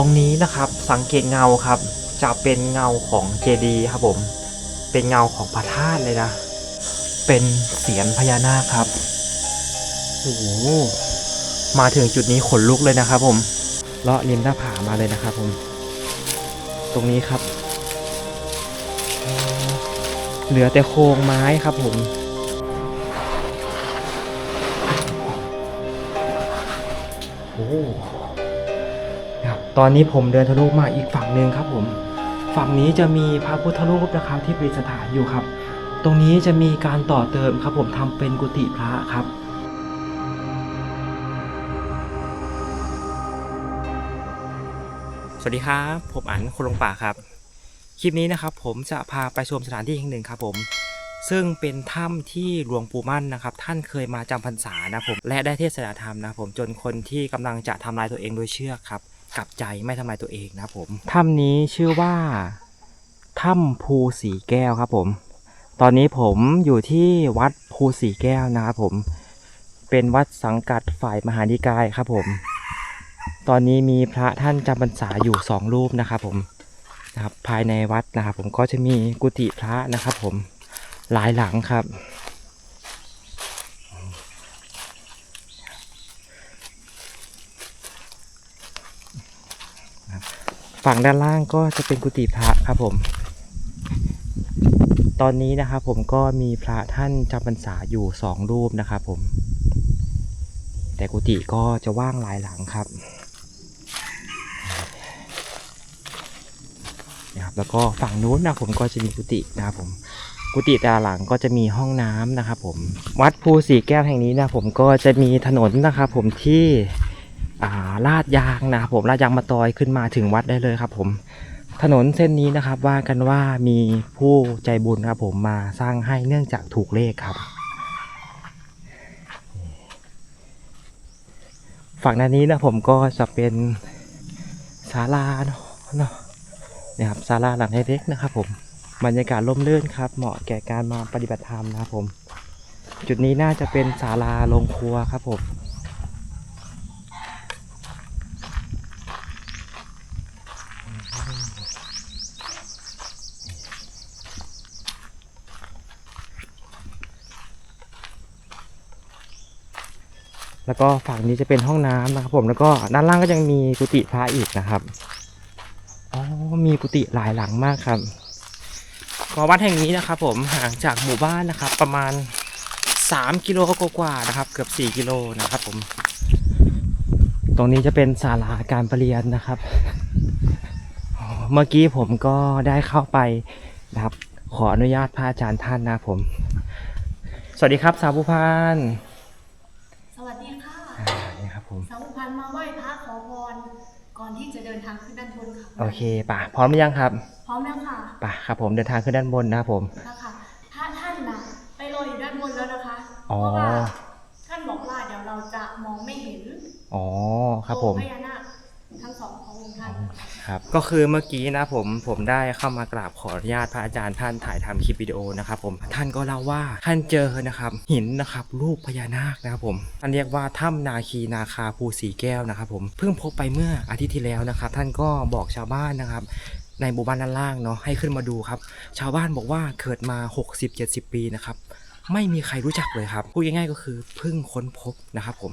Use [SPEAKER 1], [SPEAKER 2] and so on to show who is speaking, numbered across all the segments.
[SPEAKER 1] ตรงนี้นะครับสังเกตเงาครับ จะเป็นเงาของเจดีครับผม เป็นเงาของพระธาตุเลยนะ เป็นเสียนพญานาคครับโอ้มาถึงจุดนี้ขนลุกเลยนะครับผมเลาะริมหน้าผามาเลยนะครับผม ตรงนี้ครับ เหลือแต่โครงไม้ครับผมโอ้ ตอนนี้ผมเดินทะลุมาอีกฝั่งหนึ่งครับผม ฝั่งนี้จะมีพระพุทธรูปนะครับที่ประดิษฐานอยู่ครับ ตรงนี้จะมีการต่อเติมครับผมทำเป็นกุฏิพระครับสวัสดีครับผมอันคนลงป่าครับ คลิปนี้นะครับผมจะพาไปชมสถานที่แห่งหนึ่งครับผม ซึ่งเป็นถ้ำที่หลวงปู่มั่นนะครับ ท่านเคยมาจำพรรษานะผมและได้เทศนาธรรมนะผมจนคนที่กำลังจะทำลายตัวเองโดยเชือกครับ กลับใจไม่ทำลายตัวเองนะผมถ้ำนี้ชื่อว่าถ้ำภูสีแก้วครับผม ตอนนี้ผมอยู่ที่วัดภูสีแก้วนะครับผม เป็นวัดสังกัดฝ่ายมหานิกายครับผม ตอนนี้มีพระท่านจำพรรษาอยู่สองรูปนะครับผมนะครับภายในวัดนะครับผมก็จะมีกุฏิพระนะครับผมหลายหลังครับ ฝั่งด้านล่างก็จะเป็นกุฏิพระครับผม ตอนนี้นะครับผมก็มีพระท่านจำพรรษาอยู่สองรูปนะครับผม แต่กุฏิก็จะว่างหลายหลังครับนะครับแล้วก็ฝั่งนู้นนะผมก็จะมีกุฏินะครับผมกุฏิแต่หลังก็จะมีห้องน้ำนะครับผม วัดภูสีแก้วแห่งนี้นะผมก็จะมีถนนนะครับผมที่ อ่าลาดยางนะครับผมลาดยางมาตอยขึ้นมาถึงวัดได้เลยครับ ผม ถนนเส้นนี้นะครับว่ากันว่ามีผู้ใจบุญครับผมมาสร้างให้เนื่องจากถูกเลขครับ ฝั่งด้านนี้นะผมก็จะเป็นศาลาเนาะเนาะเนี่ยครับศาลาหลังเล็กๆนะครับ ผมบรรยากาศร่มรื่นครับ เหมาะแก่การมาปฏิบัติธรรมนะครับผม จุดนี้น่าจะเป็นศาลาโรงครัวครับผม ก็ฝั่งนี้จะเป็นห้องน้ำนะครับผมแล้วก็ด้านล่างก็ยังมีกุฏิพระอีกนะครับอ๋อมีกุฏิหลายหลังมากครับก็วัดแห่งนี้นะครับ ผมห่างจากหมู่บ้านนะครับ ประมาณ 3 กิโลกว่าๆนะครับ เกือบ 4 กิโลนะครับ ผม ตรงนี้จะเป็นศาลาการประเรียนนะครับเมื่อกี้ผมก็ได้เข้าไปนะครับ ขออนุญาตพระอาจารย์ท่านนะครับผม สวัสดีครับสาวผู้พัน
[SPEAKER 2] สวัสดีค่ะ
[SPEAKER 1] อ่านี่ครับผม
[SPEAKER 2] สาวพันธ์มาไหว้พระขอพร ก่ อนที่จะเดินทางขึ้นด้านบนค่ะ
[SPEAKER 1] โอเคป่ะพร้อมหรือยังครับ
[SPEAKER 2] พร้อมแล้วค่ะ
[SPEAKER 1] ป่ะครับผมเดินทางขึ้นด้านบนนะครับผม
[SPEAKER 2] นะคะพระท่านนะไปรออยู่ด้านบนแล้วนะคะเพ
[SPEAKER 1] อ๋อ
[SPEAKER 2] ราะว่าท่านบอกว่าเดี๋ยวเราจะมองไม่เห็น
[SPEAKER 1] อ๋อครับผม
[SPEAKER 2] พญานาคทั้งสองขององค์ท่าน
[SPEAKER 1] ครับก็คือเมื่อกี้นะผมผมได้เข้ามากราบขออนุญาตพระอาจารย์ท่านถ่ายทำคลิปวิดีโอนะครับผมท่านก็เล่าว่าท่านเจอนะครับหินนะครับรูปพญานาคนะครับผมท่านเรียกว่าถ้ำนาคีนาคาภูสีแก้วนะครับผมเพิ่งพบไปเมื่ออาทิตย์ที่แล้วนะครับ ท่านก็บอกชาวบ้านนะครับในหมู่บ้านด้านล่างเนาะให้ขึ้นมาดูครับ ชาวบ้านบอกว่าเกิดมา 60-70 ปีนะครับไม่มีใครรู้จักเลยครับพูดง่ายๆก็คือเพิ่งค้นพบนะครับผม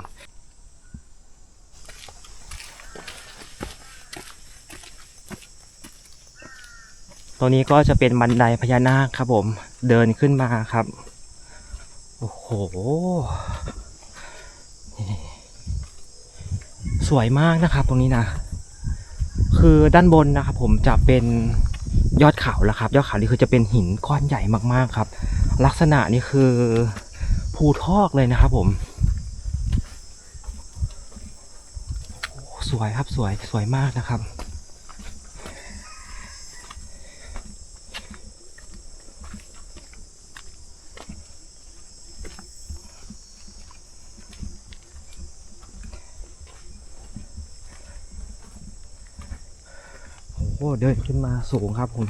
[SPEAKER 1] ตรงนี้ก็จะเป็นบันไดพญานาคครับผม เดินขึ้นมาครับ โอ้โห สวยมากนะครับตรงนี้นะ คือด้านบนนะครับผมจะเป็นยอดเขาแล้วครับ ยอดเขานี่คือจะเป็นหินก้อนใหญ่มากๆครับ ลักษณะนี่คือภูทอกเลยนะครับผม สวยครับสวยสวยมากนะครับ เดินขึ้นมาสูงครับผม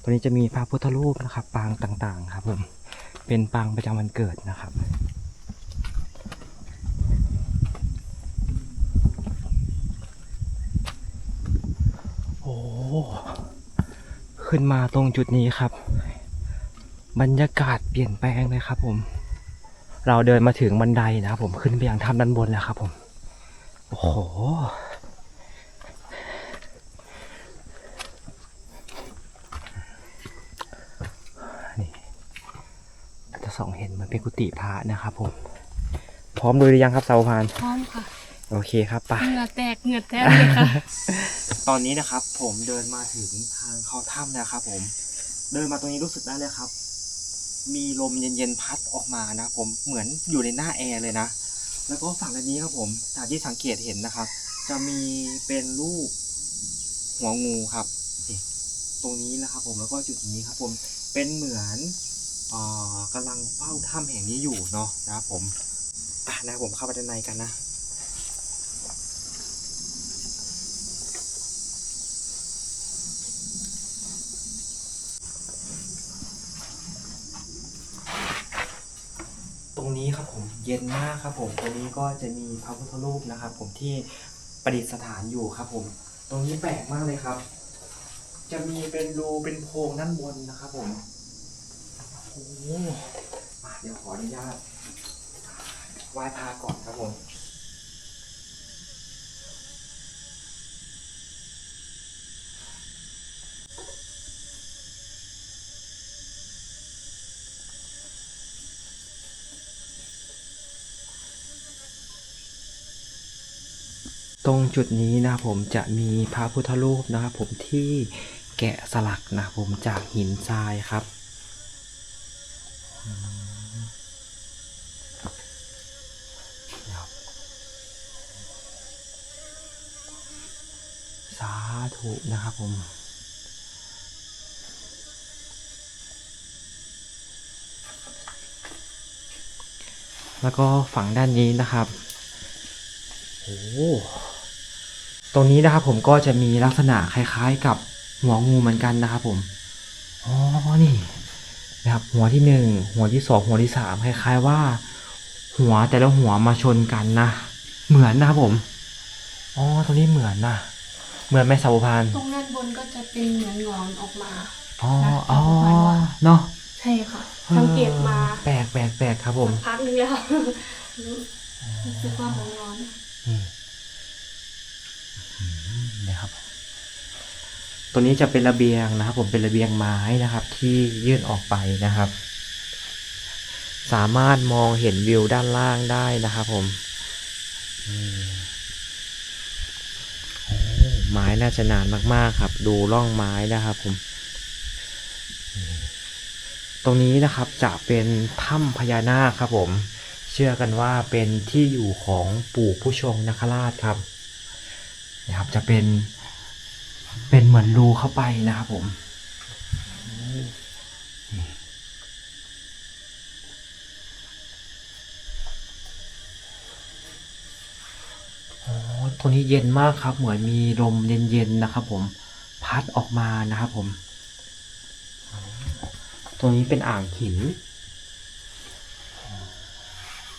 [SPEAKER 1] ตอนนี้จะมีพระพุทธรูปนะครับ ปางต่างๆครับผมเป็นปางประจำวันเกิดนะครับโอ้ขึ้นมาตรงจุดนี้ครับ บรรยากาศเปลี่ยนแปลงเลยครับผม เราเดินมาถึงบันไดนะครับผมขึ้นไปยังถ้ำด้านบนแล้วครับผม โอ้โห เห็นเหมันเป็นกุฏิพระนะครับผม พร้อมดูหรือยังครับสาวพาน
[SPEAKER 2] พร้อมค่ะ
[SPEAKER 1] โอเคครับไป
[SPEAKER 2] เหงื่อแตกเหงื่อแตกเลยค่ะ
[SPEAKER 1] ตอนนี้นะครับ ผมเดินมาถึงทางเข้าถ้ำแล้วครับผม เดินมาตรงนี้รู้สึกได้เลยครับ มีลมเย็นๆพัดออกมานะผมเหมือนอยู่ในหน้าแอร์เลยนะ แล้วก็ฝั่งด้านนี้ครับผมจากที่สังเกตเห็นนะครับ จะมีเป็นรูปหัวงูครับนี่ตรงนี้นะครับ ผมแล้วก็จุดนี้ครับ ผมเป็นเหมือนเอ่อ กำลังเฝ้าถ้ำแห่งนี้อยู่เนาะนะครับผมอะนะครับผมเข้าไปด้านในกันนะตรงนี้ครับผมเย็นมากครับผมตรงนี้ก็จะมีพระพุทธรูปนะครับ ผมที่ประดิษฐานอยู่ครับ ผม ตรงนี้แปลกมากเลยครับ จะมีเป็นรูเป็นโพรงด้านบนนะครับ ผม เดี๋ยวขออนุญาตไหว้พระก่อนครับผม ตรงจุดนี้นะครับผมจะมีพระพุทธรูปนะครับผมที่แกะสลักนะครับผมจากหินทรายครับอืมครับสาธุนะครับ ผมแล้วก็ฝั่งด้านนี้นะครับ โอ้ ตรงนี้นะครับผมก็จะมีลักษณะคล้ายๆกับหัวงูเหมือนกันนะครับผม อ๋อ นี่นะครับหัวที่หนึ่งหัวที่สองหัวที่สามคล้ายๆว่า หัวแต่ละหัวมาชนกันนะ เหมือนนะครับผม อ๋อ ตรงนี้เหมือนนะ เหมือนไหมสาวพาน
[SPEAKER 2] ตรงด้านบนก็จะเป็นเหมือนหงอนออกมา
[SPEAKER 1] อ๋อ
[SPEAKER 2] นะ
[SPEAKER 1] อ๋อ
[SPEAKER 2] สาวพานว่า
[SPEAKER 1] เนาะ
[SPEAKER 2] ใช่ค่ะสังเกตมา
[SPEAKER 1] แปลกแปลกแปลกครับผม
[SPEAKER 2] พักนึงแล้วรู้สึกว่าเหมือนหงอน
[SPEAKER 1] นี่อืมนะครับ ตัวนี้จะเป็นระเบียงนะครับ ผมเป็นระเบียงไม้นะครับ ที่ยื่นออกไปนะครับ สามารถมองเห็นวิวด้านล่างได้นะครับ ผมอืมโอ้ ไม้น่าจะนานมากๆครับ ดูร่องไม้นะครับผม ตรงนี้นะครับจะเป็นถ้ำพญานาคครับผม เชื่อกันว่าเป็นที่อยู่ของปู่ผู้ชงนคราชครับนะครับจะเป็นเป็นเหมือนรูเข้าไปนะครับผมนี่อ๋อ ตรงนี้เย็นมากครับ เหมือนมีลมเย็นๆนะครับ ผมพัดออกมานะครับผมตรงนี้เป็นอ่างหิน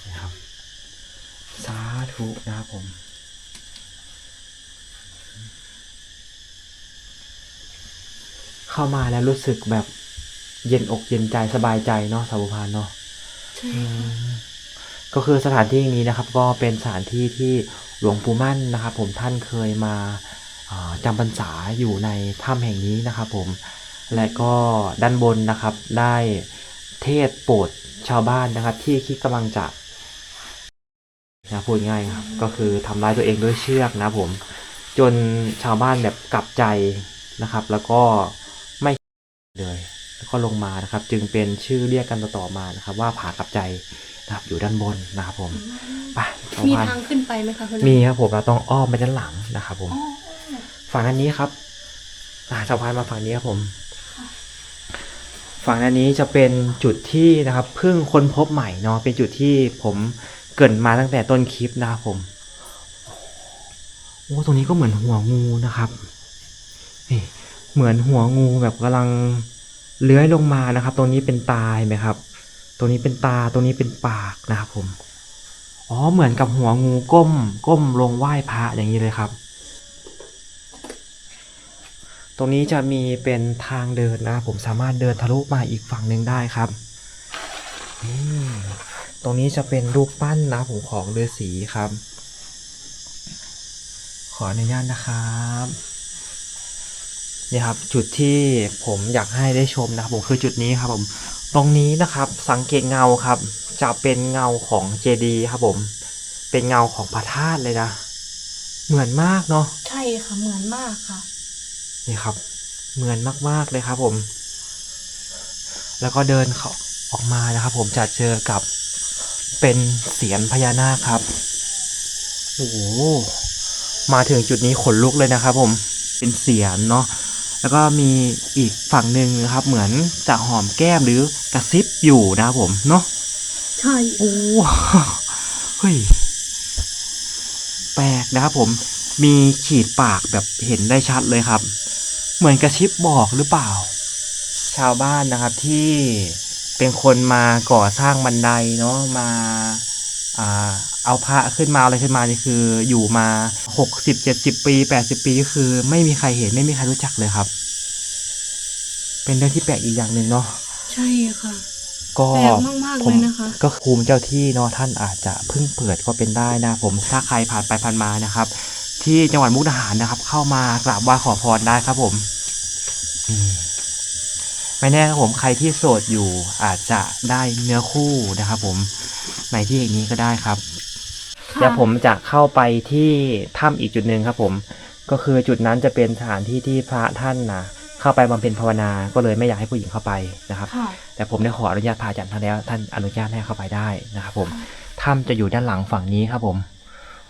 [SPEAKER 1] นะครับสาธุนะครับผมเข้ามาแล้วรู้สึกแบบเย็นอกเย็นใจสบายใจเนาะสาวพานเนาะ
[SPEAKER 2] ใช่
[SPEAKER 1] อืมก็คือสถานที่นี้นะครับ ก็เป็นสถานที่ที่ หลวงปู่มั่นนะครับ ผมท่านเคยมาาจำพรรษาอยู่ในถ้ำแห่งนี้นะครับผมและก็ด้านบนนะครับได้เทศโปรดชาวบ้านนะครับ ที่คิดกำลังจะนะพูดง่ายครับก็คือทำร้ายตัวเองด้วยเชือกนะครับผมจนชาวบ้านแบบกลับใจนะครับ แล้วก็ไม่เลยแล้วก็ลงมานะครับ จึงเป็นชื่อเรียกกันต่อมานะครับ ว่าผากลับใจ นะครับอยู่ด้านบนนะครับผมไปชาว
[SPEAKER 2] มี
[SPEAKER 1] บ้าน
[SPEAKER 2] ทางขึ้นไปไหมคะคุณ
[SPEAKER 1] มีครับผมเราต้องอ้อมไปด้านหลังนะครับผม
[SPEAKER 2] อ๋อ
[SPEAKER 1] ฝั่งด้านนี้ครับอ่าสะพานมาฝั่งนี้ครับผม ฝั่งด้านนี้จะเป็นจุดที่นะครับเพิ่งค้นพบใหม่เนาะเป็นจุดที่ผมเกรินมาตั้งแต่ต้นคลิปนะครับผมโอ้ตรงนี้ก็เหมือนหัวงูนะครับนี่เหมือนหัวงูแบบกำลังเลื้อยลงมานะครับ ตรงนี้เป็นตาเห็นไหมครับ ตรงนี้เป็นตาตรงนี้เป็นปากนะครับผมอ๋อเหมือนกับหัวงูก้ม ก้มลงไหว้พระอย่างนี้เลยครับ ตรงนี้จะมีเป็นทางเดินนะครับผมสามารถเดินทะลุมาอีกฝั่งหนึ่งได้ครับตรงนี้จะเป็นรูปปั้นนะผมของฤาษีครับ ขออนุญาตนะครับนี่ครับจุดที่ผมอยากให้ได้ชมนะครับผมคือจุดนี้ครับผม ตรงนี้นะครับสังเกตเงาครับ จะเป็นเงาของเจดีย์ครับผม เป็นเงาของพระธาตุเลยนะ เหมือนมากเนาะ
[SPEAKER 2] ใช่ค่ะเหมือนมากค่ะ
[SPEAKER 1] นี่ครับ เหมือนมากๆเลยครับผม แล้วก็เดินเขาออกมานะครับ ผมจะเจอกับเป็นเสียนพญานาคครับโอ้โหมาถึงจุดนี้ขนลุกเลยนะครับผมเป็นเสียนเนาะ แล้วก็มีอีกฝั่งหนึ่งนะครับ เหมือนจะหอมแก้มหรือกระซิบอยู่นะครับผมเนาะ
[SPEAKER 2] ใช่
[SPEAKER 1] โอ้เฮ้ยแปลกนะครับผม มีขีดปากแบบเห็นได้ชัดเลยครับ เหมือนกระชิบบอกหรือเปล่า ชาวบ้านนะครับที่เป็นคนมาก่อสร้างบันไดเนาะมาอ่า เอาพระขึ้นมาอะไรขึ้นมานี่คืออยู่มาหกสิบเจ็ดสิบปีแปดสิบปีคือไม่มีใครเห็นไม่มีใครรู้จักเลยครับ เป็นเรื่องที่แปลกอีกอย่างหนึ่งเนาะ
[SPEAKER 2] ใช่ค่ะ
[SPEAKER 1] ก็
[SPEAKER 2] แปลกมากๆ
[SPEAKER 1] ผม
[SPEAKER 2] เลยนะคะ
[SPEAKER 1] ก็ภูมิเจ้าที่เนาะท่านอาจจะเพิ่งเปิดก็เป็นได้นะ ผมถ้าใครผ่านไปผ่านมานะครับ ที่จังหวัดมุกดาหารนะครับ เข้ามากราบไหว้ขอพรได้ครับผมอืมไม่แน่ครับผมใครที่โสดอยู่อาจจะได้เนื้อคู่นะครับผมในที่แห่งนี้ก็ได้ครับ
[SPEAKER 2] ค่ะ
[SPEAKER 1] เดี๋ยวผมจะเข้าไปที่ถ้ำอีกจุดหนึ่งครับ ผม ก็คือจุดนั้นจะเป็นสถานที่ที่พระท่านนะเข้าไปบำเพ็ญภาวนาก็เลยไม่อยากให้ผู้หญิงเข้าไปนะครับ
[SPEAKER 2] ค่ะ
[SPEAKER 1] แต่ผมได้ขออนุญาตพระอาจารย์ท่านแล้ว ท่านอนุญาตให้เข้าไปได้นะครับ ผมถ้ำจะอยู่ด้านหลังฝั่งนี้ครับผม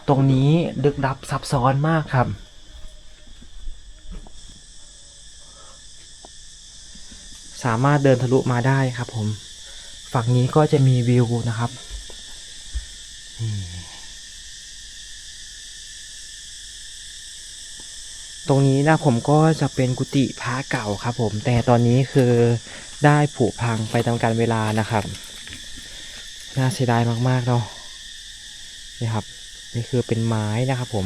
[SPEAKER 1] ตรงนี้ลึกลับซับซ้อนมากครับสามารถเดินทะลุมาได้ครับผม ฝั่งนี้ก็จะมีวิวนะครับอืม ตรงนี้นะผมก็จะเป็นกุฏิพระเก่าครับผม แต่ตอนนี้คือได้ผุพังไปตามกาลเวลานะครับ น่าเสียดายมากๆเนาะนี่ครับ นี่คือเป็นไม้นะครับผม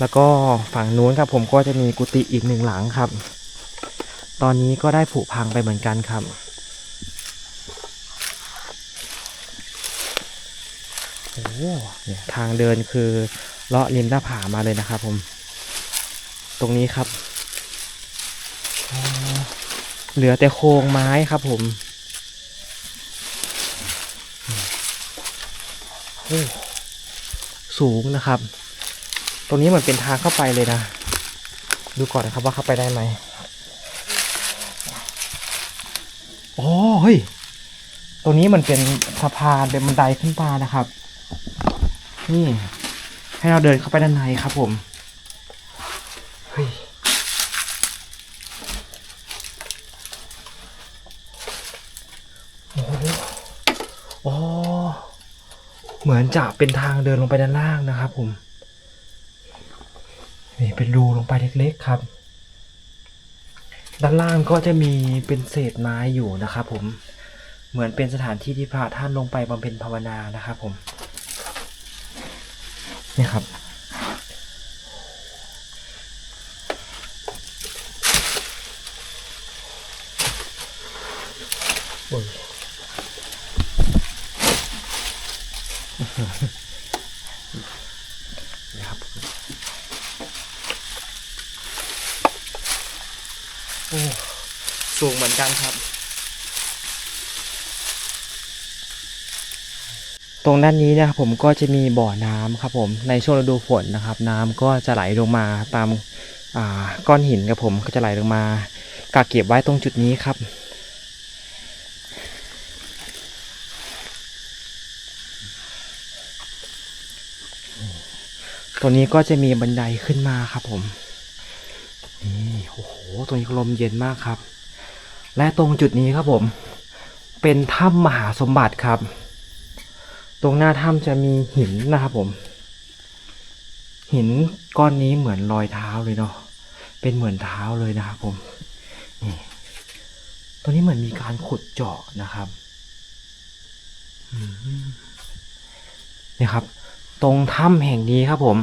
[SPEAKER 1] แล้วก็ฝั่งนู้นครับผมก็จะมีกุฏิอีกหนึ่งหลังครับ ตอนนี้ก็ได้ผุพังไปเหมือนกันครับโอ้เนี่ยทางเดินคือเลาะริมหน้าผามาเลยนะครับผม ตรงนี้ครับ เหลือแต่โครงไม้ครับผมสูงนะครับ ตรงนี้เหมือนเป็นทางเข้าไปเลยนะ ดูก่อนนะครับว่าเข้าไปได้ไหมอ๋อเฮ้ย ตรงนี้มันเป็นสะพานเป็นบันไดขึ้นมานะครับ นี่ ให้เราเดินเข้าไปด้านในครับผม โอ้โหอ๋อเหมือนจะเป็นทางเดินลงไปด้านล่างนะครับผม นี่เป็นรูลงไปเล็กๆครับ ด้านล่างก็จะมีเป็นเศษไม้อยู่นะครับผม เหมือนเป็นสถานที่ที่พระท่านลงไปบำเพ็ญภาวนานะครับผม นี่ครับ นะครับโอ้สูงเหมือนกันครับ ตรงด้านนี้นะครับผมก็จะมีบ่อน้ำครับผมในช่วงฤดูฝนนะครับ น้ำก็จะไหลลงมาตามาก้อนหินครับผมก็จะไหลลงมากักเก็บไว้ตรงจุดนี้ครับ ตัวนี้ก็จะมีบันไดขึ้นมาครับผม นี่โอ้โหตรงนี้ลมเย็นมากครับ และตรงจุดนี้ครับผม เป็นถ้ำมหาสมบัติครับ ตรงหน้าถ้ำจะมีหินนะครับผม หินก้อนนี้เหมือนรอยเท้าเลยเนาะ เป็นเหมือนเท้าเลยนะครับผม นี่ตัวนี้เหมือนมีการขุดเจาะนะครับนี่ครับ ตรงถ้ำแห่งนี้ครับผม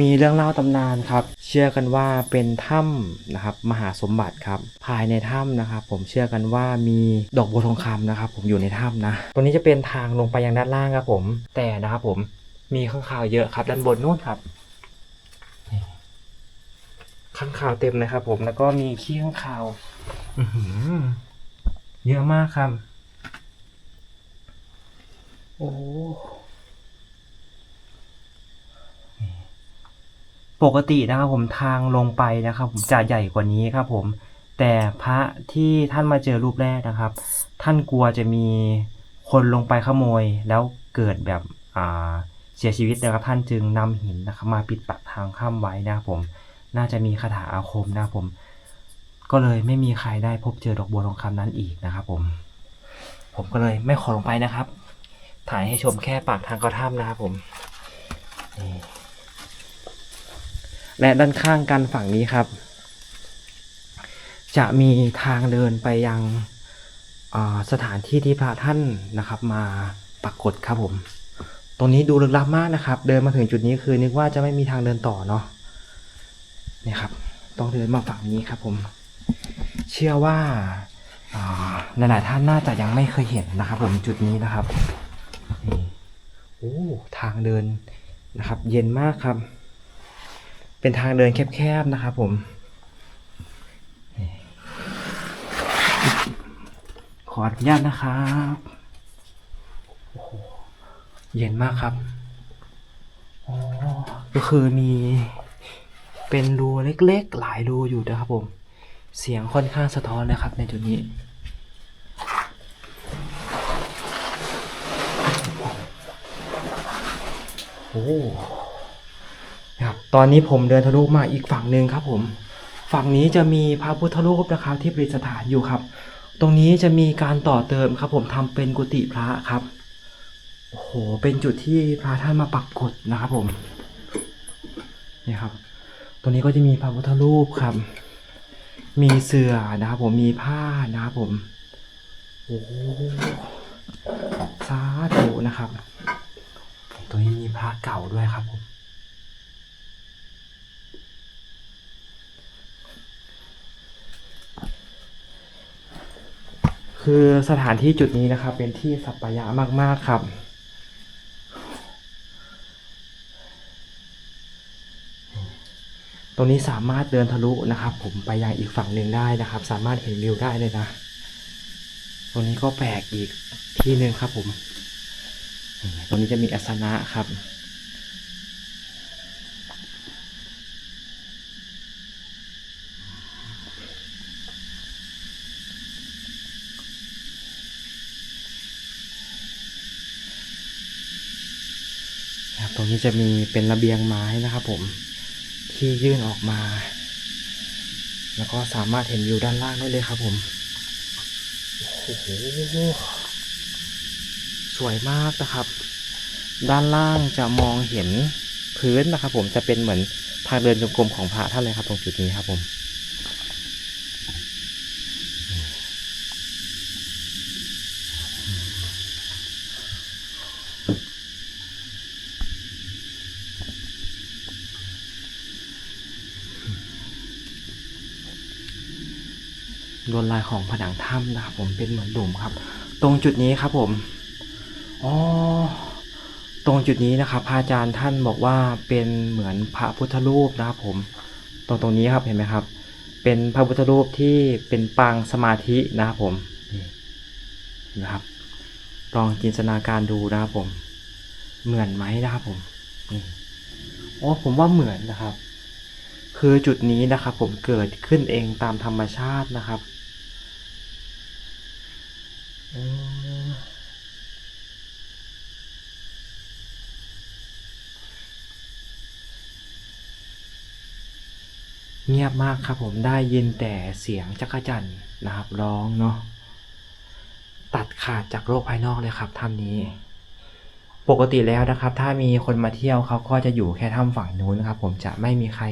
[SPEAKER 1] มีเรื่องเล่าตำนานครับ เชื่อกันว่าเป็นถ้ำนะครับมหาสมบัติครับ ภายในถ้ำนะครับ ผมเชื่อกันว่ามีดอกบัวทองคำนะครับ ผมอยู่ในถ้ำนะ ตรงนี้จะเป็นทางลงไปยังด้านล่างครับผม แต่นะครับผมมีข้างข่าวเยอะครับด้านบนนู่นครับข้างข่าวเต็มเลยครับ ผมแล้วก็มีขี้ข้างข่าวเยอะมากครับ โอ้ ปกตินะครับผมทางลงไปนะครับ ผมจะใหญ่กว่านี้ครับผม แต่พระที่ท่านมาเจอรูปแรกนะครับ ท่านกลัวจะมีคนลงไปขโมยแล้วเกิดแบบอ่าเสียชีวิตนะครับท่านจึงนำหินนะครับมาปิดปากทางข้ามไว้นะครับผม น่าจะมีคาถาอาคมนะครับผม ก็เลยไม่มีใครได้พบเจอดอกบัวทองคำนั้นอีกนะครับผม ผมก็เลยไม่ขอลงไปนะครับ ถ่ายให้ชมแค่ปากทางเข้าถ้ำนะครับผมนี่ และด้านข้างกันฝั่งนี้ครับ จะมีทางเดินไปยังสถานที่ที่พระท่านนะครับ มาปรากฏครับผม ตรงนี้ดูลึกลับมากนะครับ เดินมาถึงจุดนี้คือนึกว่าจะไม่มีทางเดินต่อเนาะนี่ครับ ต้องเดินมาฝั่งนี้ครับผม เชื่อว่าหลายๆท่านน่าจะยังไม่เคยเห็นนะครับ ผมจุดนี้นะครับโอ้ทางเดินนะครับ เย็นมากครับ เป็นทางเดินแคบๆนะครับผมขออนุญาตนะครับเย็นมากครับอ๋อก็คือมีเป็นรูเล็กๆ หลายรูอยู่นะครับผม เสียงค่อนข้างสะท้อนนะครับในจุดนี้ โอ้ ครับตอนนี้ผมเดินทะลุมาอีกฝั่งหนึ่งครับผม ฝั่งนี้จะมีพระพุทธรูปนะครับที่ประดิษฐานอยู่ครับ ตรงนี้จะมีการต่อเติมครับ ผมทำเป็นกุฏิพระครับโอ้โหเป็นจุดที่พระท่านมาปักกฎนะครับผมนี่ครับ ตรงนี้ก็จะมีพระพุทธรูปครับ มีเสื่อนะครับผมมีผ้านะครับผมโอ้โหสาธุนะครับ ตรงนี้มีพระเก่าด้วยครับผม คือสถานที่จุดนี้นะครับ เป็นที่สัปยะมาก ๆ ครับ ตรงนี้สามารถเดินทะลุนะครับ ผมไปยังอีกฝั่งหนึ่งได้นะครับ สามารถเห็นวิวได้เลยนะ ตรงนี้ก็แปลกอีกที่หนึ่งครับผม ตรงนี้จะมีอาสนะครับ รับตรงนี้จะมีเป็นระเบียงไม้นะครับผมที่ยื่นออกมา แล้วก็สามารถเห็นวิวด้านล่างได้เลยครับผมโอ้โหสวยมากนะครับ ด้านล่างจะมองเห็นพื้นนะครับ ผมจะเป็นเหมือนทางเดินจงกรมของพระท่านเลยครับ ตรงจุดนี้ครับผม ลวดลายของผนังถ้ำนะครับผมเป็นเหมือนหลุมครับ ตรงจุดนี้ครับผมอ๋อตรงจุดนี้นะครับพระอาจารย์ท่านบอกว่าเป็นเหมือนพระพุทธรูปนะครับผม ตรงตรงนี้ครับเห็นไหมครับ เป็นพระพุทธรูปที่เป็นปางสมาธินะครับผมนี่นะครับ ลองจินตนาการดูนะครับผม เหมือนไหมนะครับผมนี่อ๋อผมว่าเหมือนนะครับ คือจุดนี้นะครับผมเกิดขึ้นเองตามธรรมชาตินะครับ เงียบมากครับผมได้ยินแต่เสียงจักรจั่นนะครับร้องเนาะตัดขาดจากโลกภายนอกเลยครับถ้ำนี้ ปกติแล้วนะครับ ถ้ามีคนมาเที่ยวเขาก็จะอยู่แค่ถ้ำฝั่งนู้นนะครับ ผมจะไม่มีใคร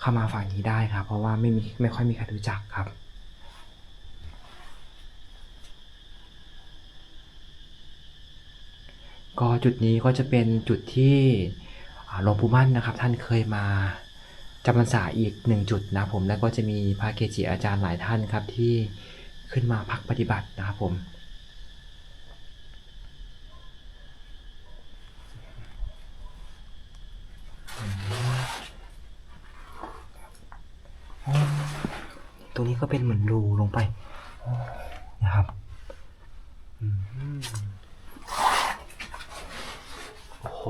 [SPEAKER 1] เข้ามาฝั่งนี้ได้ครับ เพราะว่าไม่มีไม่ค่อยมีใครรู้จักครับ ก็จุดนี้ก็จะเป็นจุดที่หลวงปู่มั่นนะครับ ท่านเคยมาจำพรรษาอีกหนึ่งจุดนะผมแล้วก็จะมีพระเกจิอาจารย์หลายท่านครับที่ขึ้นมาพักปฏิบัตินะครับผมตรงนี้ก็เป็นเหมือนรูลงไปนะครับ อืมโอ้โห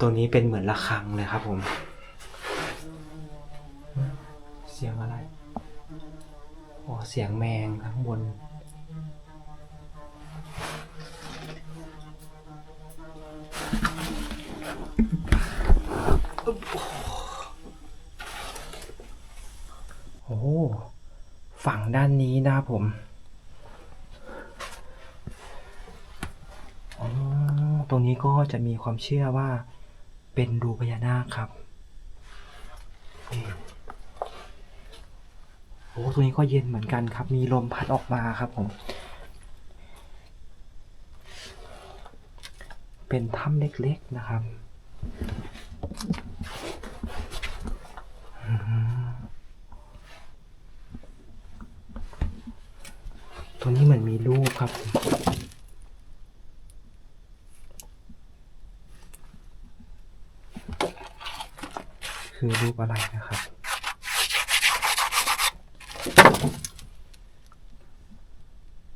[SPEAKER 1] ตัวนี้เป็นเหมือนระฆังเลยครับผม เสียงอะไรโอ้เสียงแมงข้างบน โอ้ฝั่งด้านนี้นะผมตรงนี้ก็จะมีความเชื่อว่า เป็นรูพญานาคครับนี่โอ้ตรงนี้ก็เย็นเหมือนกันครับ มีลมพัดออกมาครับผม เป็นถ้ำเล็กๆนะครับ ตรงนี้เหมือนมีรูปครับ คือรูปอะไรนะครับ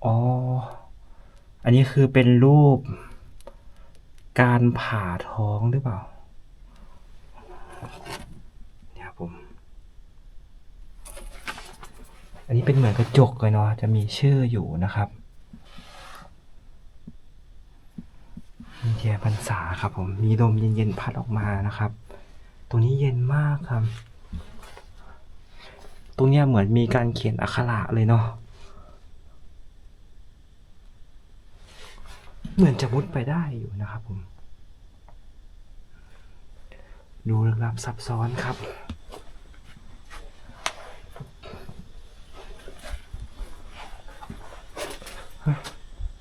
[SPEAKER 1] อ๋อ อันนี้คือเป็นรูป การผ่าท้องหรือเปล่า เนี่ยครับผม อันนี้เป็นเหมือนกระจกเลยเนาะ จะมีชื่ออยู่นะครับมีแย่พรรษาครับผม มีลมเย็นๆพัดออกมานะครับ ตรงนี้เย็นมากครับ ตรงเนี้ยเหมือนมีการเขียนอักขระเลยเนาะ เหมือนจะมุดไปได้อยู่นะครับผม ดูเรื่องราวซับซ้อนครับ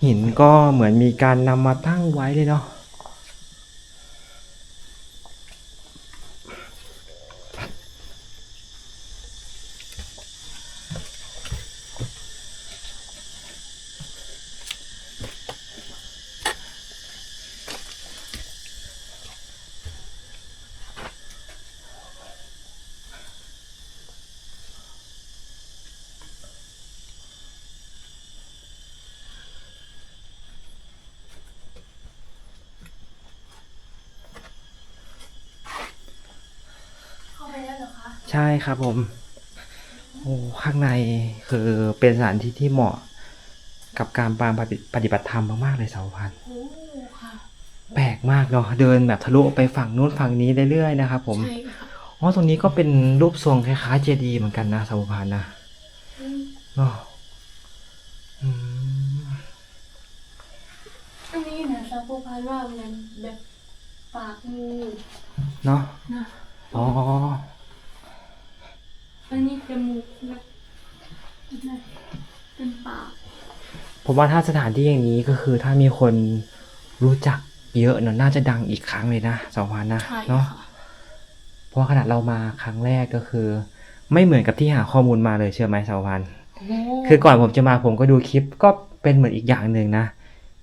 [SPEAKER 1] หินก็เหมือนมีการนำมาตั้งไว้เลยเนาะ
[SPEAKER 2] เข้าไปแล้วเหรอคะ
[SPEAKER 1] ใช่ครับผม โอ้ข้างในคือเป็นสถานที่ที่เหมาะกับการปางปฏิปฏิบัติธรรมมากๆเลยสาวพันธุ์
[SPEAKER 2] โอ้ค่ะ
[SPEAKER 1] แปลกมากเนาะเดินแบบทะลุไปฝั่งนู้นฝั่งนี้เรื่อยๆนะครับผม
[SPEAKER 2] ใช่ค่ะ
[SPEAKER 1] อ๋อตรงนี้ก็เป็นรูปทรงคล้ายๆเจดีย์เหมือนกันนะสาวพันธุ์นะ
[SPEAKER 2] อืม
[SPEAKER 1] เนาะอืม
[SPEAKER 2] อันนี้นะซาโพพานว่าเหมือนแบบปากงู
[SPEAKER 1] เนาะ
[SPEAKER 2] นะ
[SPEAKER 1] อ๋อ
[SPEAKER 2] อันนี้จมูกแบบนะเป็นปาก
[SPEAKER 1] ผมว่าถ้าสถานที่อย่างนี้ก็คือถ้ามีคนรู้จักเยอะเนอะน่าจะดังอีกครั้งเลยนะสาวพันธุ์นะ
[SPEAKER 2] ใช่
[SPEAKER 1] เนาะ
[SPEAKER 2] ค่ะ
[SPEAKER 1] เพราะว่าขนาดเรามาครั้งแรกก็คือ ไม่เหมือนกับที่หาข้อมูลมาเลยเชื่อไหมสาวพันธุ์
[SPEAKER 2] โอ้
[SPEAKER 1] คือก่อนผมจะมาผมก็ดูคลิปก็เป็นเหมือนอีกอย่างหนึ่งนะ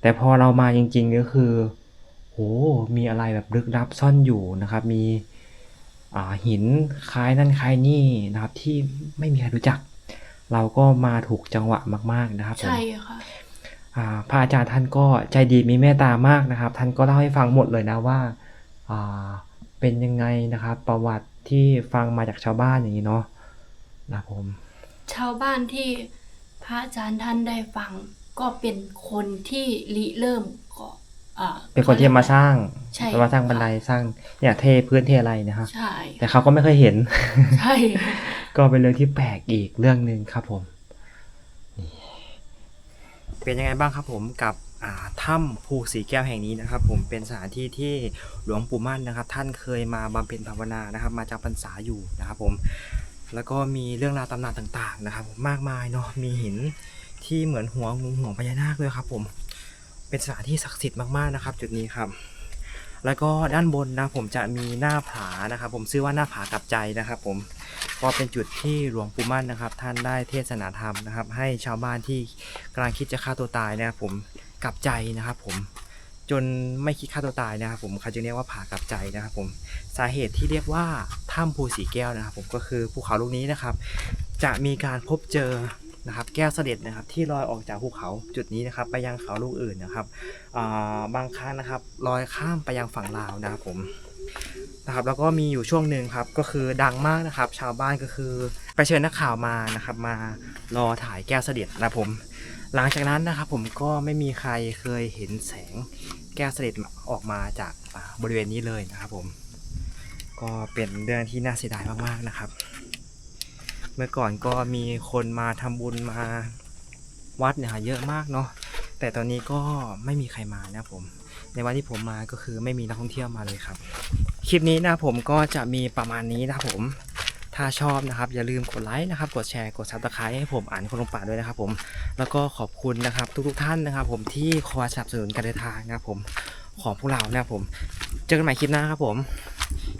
[SPEAKER 1] แต่พอเรามาจริงๆก็คือโหมีอะไรแบบลึกลับซ่อนอยู่นะครับ มีอ่า หินคล้ายนั่นคล้ายนี่นะครับ ที่ไม่มีใครรู้จัก เราก็มาถูกจังหวะมาก ๆนะครับผม
[SPEAKER 2] ใช่ค่ะ
[SPEAKER 1] อ่าพระอาจารย์ท่านก็ใจดีมีเมตตามากนะครับ ท่านก็เล่าให้ฟังหมดเลยนะว่าอ่าเป็นยังไงนะครับ ประวัติที่ฟังมาจากชาวบ้านอย่างนี้เนาะนะครับผม
[SPEAKER 2] ชาวบ้านที่พระอาจารย์ท่านได้ฟังก็เป็นคนที่ริเริ่มก็อ่า
[SPEAKER 1] เป็นคนที่มาสร้าง
[SPEAKER 2] ใช่
[SPEAKER 1] มาสร้างบันไดสร้างเนี่ยเทพื้นเทอะไรนะครับ
[SPEAKER 2] ใช่
[SPEAKER 1] แต่เขาก็ไม่เคยเห็น
[SPEAKER 2] ใช่
[SPEAKER 1] ก็เป็นเรื่องที่แปลกอีกเรื่องหนึ่งครับผมนี่เป็นยังไงบ้างครับผมกับอ่าถ้ำภูสีแก้วแห่งนี้นะครับ ผมเป็นสถานที่ที่หลวงปู่มั่นนะครับ ท่านเคยมาบำเพ็ญภาวนานะครับ มาจำพรรษาอยู่นะครับ ผม แล้วก็มีเรื่องราวตำนานต่าง ๆ นะครับผมมากมายเนาะมีหินที่เหมือนหัวงูหัวพญานาคด้วยครับ ผม เป็นสถานที่ศักดิ์สิทธิ์มากๆนะครับ จุดนี้ครับ แล้วก็ด้านบนนะผมจะมีหน้าผานะครับ ผมชื่อว่าหน้าผากับใจนะครับ ผมก็เป็นจุดที่หลวงปู่มั่นนะครับ ท่านได้เทศนาธรรมนะครับ ให้ชาวบ้านที่กำลังคิดจะฆ่าตัวตายนะครับผมกลับใจนะครับ ผมจนไม่คิดฆ่าตัวตายนะครับ ผมเขาจึงเรียกว่าผากลับใจนะครับ ผมสาเหตุที่เรียกว่าถ้ำภูสีแก้วนะครับ ผมก็คือภูเขาลูกนี้นะครับ จะมีการพบเจอ นะครับแก้วเสด็จนะครับที่ลอยออกจากภูเขาจุดนี้นะครับไปยังเขาลูกอื่นนะครับบางครั้งนะครับลอยข้ามไปยังฝั่งลาวนะครับผมนะครับแล้วก็มีอยู่ช่วงหนึ่งครับก็คือดังมากนะครับ ชาวบ้านก็คือไปเชิญนักข่าวมานะครับ มารอถ่ายแก้วเสด็จนะครับผม หลังจากนั้นนะครับผมก็ไม่มีใครเคยเห็นแสงแก้วเสด็จออกมาจากบริเวณนี้เลยนะครับผม ก็เป็นเรื่องที่น่าเสียดายมากๆนะครับ มื่อก่อนก็มีคนมาทำบุญมาวัดเนี่ยเยอะมากเนาะแต่ตอนนี้ก็ไม่มีใครมานะครับผม ในวันที่ผมมาก็คือไม่มีนักท่องเที่ยวมาเลยครับ คลิปนี้นะผมก็จะมีประมาณนี้นะครับผมถ้าชอบนะครับ อย่าลืมกดไลค์นะครับ กดแชร์กดซับสไครต์ให้ผมอ่านคนลงป่าด้วยนะครับ ผมแล้วก็ขอบคุณนะครับ ทุกๆท่านนะครับ ผมที่คอยสนับสนุนการเดินทางนะครับผมของพวกเรานะครับผม เจอกันใหม่คลิปหน้าครับผม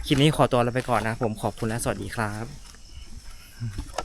[SPEAKER 1] คลิปนี้ขอตัวลาไปก่อนนะครับผมขอบคุณและสวัสดีครับ Mm-hmm.